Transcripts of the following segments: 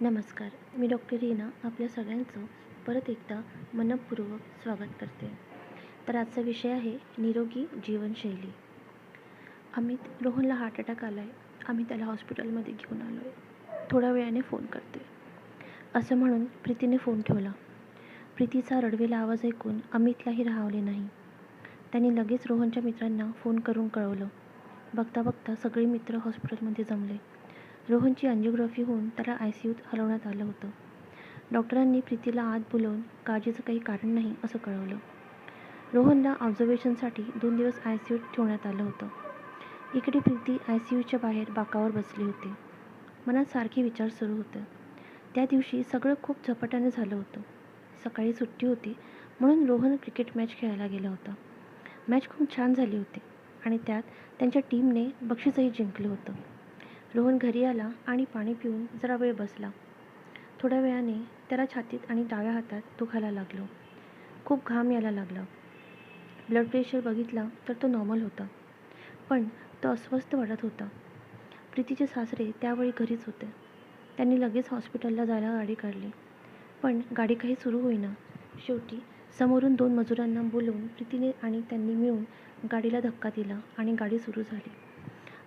नमस्कार मी डॉक्टर रीना आपल्या सगळ्यांचं परत एकदा मनपूर्वक स्वागत करते. तर आजचा विषय आहे निरोगी जीवनशैली. अमित रोहनला हार्ट अटॅक आला आहे आम्ही त्याला हॉस्पिटलमध्ये घेऊन आलो आहे थोड्या वेळाने फोन करते. असं म्हणून प्रीतीने फोन ठेवला. प्रीतीचा रडवेला आवाज ऐकून अमितलाही राहावले नाही. त्यांनी लगेच रोहनच्या मित्रांना फोन करून कळवलं. बघता बघता सगळे मित्र हॉस्पिटलमध्ये जमले. रोहनची अँजिओग्राफी होऊन त्याला आय सी यूत हलवण्यात आलं होतं. डॉक्टरांनी प्रीतीला आत बोलवून काळजीचं काही कारण नाही असं कळवलं. रोहनला ऑब्झर्वेशनसाठी दोन दिवस आय सी यूत ठेवण्यात आलं होतं. इकडे प्रीती आय सी यूच्या बाहेर बाकावर बसली होती. मनात सारखे विचार सुरू होते. त्या दिवशी सगळं खूप झपाट्याने झालं होतं. सकाळी सुट्टी होती म्हणून रोहन क्रिकेट मॅच खेळायला गेला होता. मॅच खूप छान झाली होती आणि त्यात त्यांच्या टीमने बक्षीसही जिंकलं होतं. रोहन घरी आला आणि पाणी पिऊन जरा वेळ बसला. थोड्या वेळाने त्याला छातीत आणि डाव्या हातात दुखायला लागलो. खूप घाम यायला लागला. ब्लड प्रेशर बघितला तर तो नॉर्मल होता. पण तो अस्वस्थ वाटत होता. प्रीतीचे सासरे त्यावेळी घरीच होते. त्यांनी लगेच हॉस्पिटलला जायला गाडी काढली. पण गाडी काही सुरू होईना. शेवटी समोरून दोन मजुरांना बोलवून प्रीतीने आणि त्यांनी मिळून गाडीला धक्का दिला आणि गाडी सुरू झाली.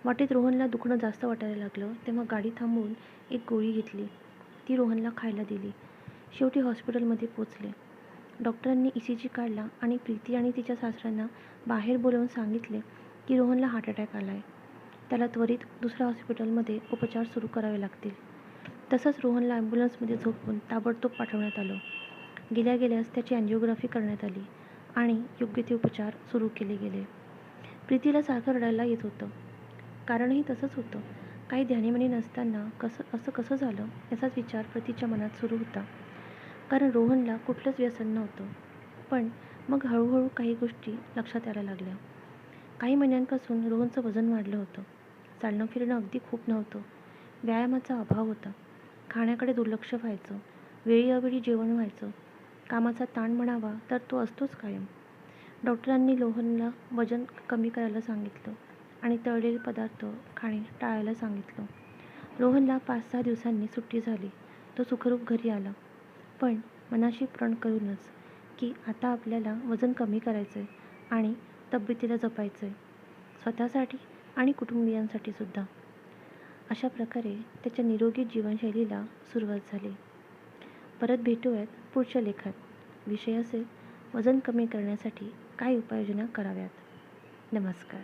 वाटेत रोहनला दुखणं जास्त वाटायला लागलं तेव्हा गाडी थांबवून एक गोळी घेतली. ती रोहनला खायला दिली. शेवटी हॉस्पिटलमध्ये पोचले डॉक्टरांनी ई सी जी काढला आणि प्रीती आणि तिच्या सासऱ्यांना बाहेर बोलवून सांगितले की रोहनला हार्ट अटॅक आला आहे त्याला त्वरित दुसऱ्या हॉस्पिटलमध्ये उपचार सुरू करावे लागतील. तसंच रोहनला ॲम्ब्युलन्समध्ये झोपून ताबडतोब पाठवण्यात आलं. गेल्या गेल्यास त्याची अँजिओग्राफी करण्यात आली आणि योग्य ते उपचार सुरू केले गेले. प्रीतीला सारखं रडायला येत होतं. कारणही तसंच होतं. काही ध्यानीमनी नसताना कसं असं कसं झालं याचाच विचार प्रतीच्या मनात सुरू होता. कारण रोहनला कुठलंच व्यसन नव्हतं. पण मग हळूहळू काही गोष्टी लक्षात यायला लागल्या. काही महिन्यांपासून रोहनचं वजन वाढलं होतं. चालणं फिरणं अगदी खूप नव्हतं. व्यायामाचा अभाव होता. खाण्याकडे दुर्लक्ष व्हायचं. वेळी अवेळी जेवण व्हायचं. कामाचा ताण म्हणावा तर तो असतोच कायम. डॉक्टरांनी रोहनला वजन कमी करायला सांगितलं. आणि तळलेले पदार्थ खाणे टाळायला सांगितलं. रोहनला पाच सहा दिवसांनी सुट्टी झाली. तो सुखरूप घरी आला. पण मनाशी प्रण करूनच की आता आपल्याला वजन कमी करायचं आहे आणि तब्येतीला जपायचं आहे स्वतःसाठी आणि कुटुंबियांसाठी सुद्धा. अशा प्रकारे त्याच्या निरोगी जीवनशैलीला सुरुवात झाली. परत भेटूयात पुढच्या लेखात. विषय असेल वजन कमी करण्यासाठी काय उपाययोजना कराव्यात? नमस्कार.